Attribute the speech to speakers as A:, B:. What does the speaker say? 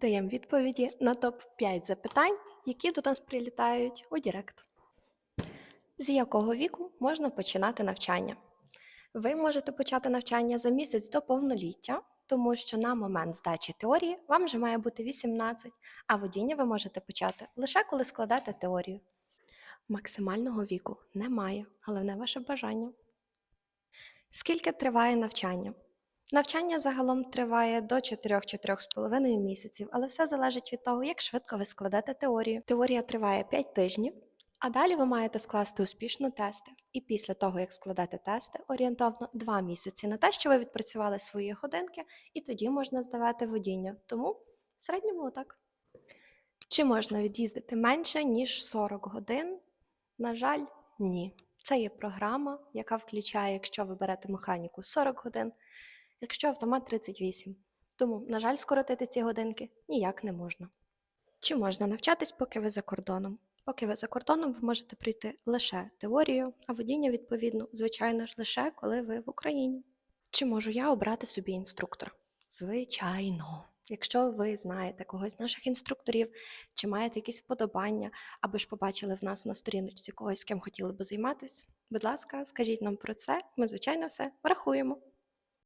A: Даємо відповіді на топ-5 запитань, які до нас прилітають у Директ. З якого віку можна починати навчання? Ви можете почати навчання за місяць до повноліття, тому що на момент здачі теорії вам вже має бути 18, а водіння ви можете почати лише коли складете теорію. Максимального віку немає, головне ваше бажання. Скільки триває навчання? Навчання загалом триває до 4-4,5 місяців, але все залежить від того, як швидко ви складете теорію. Теорія триває 5 тижнів, а далі ви маєте скласти успішно тести. І після того, як складете тести, орієнтовно 2 місяці на те, що ви відпрацювали свої годинки, і тоді можна здавати водіння. Тому в середньому отак. Чи можна від'їздити менше, ніж 40 годин? На жаль, ні. Це є програма, яка включає, якщо ви берете механіку 40 годин, якщо автомат 38. Тому, на жаль, скоротити ці годинки ніяк не можна. Чи можна навчатись, поки ви за кордоном? Поки ви за кордоном, ви можете пройти лише теорію, а водіння, відповідно, звичайно ж, лише коли ви в Україні. Чи можу я обрати собі інструктора? Звичайно. Якщо ви знаєте когось з наших інструкторів, чи маєте якісь вподобання, або ж побачили в нас на сторіночці когось, з ким хотіли би займатися, будь ласка, скажіть нам про це. Ми, звичайно, все врахуємо.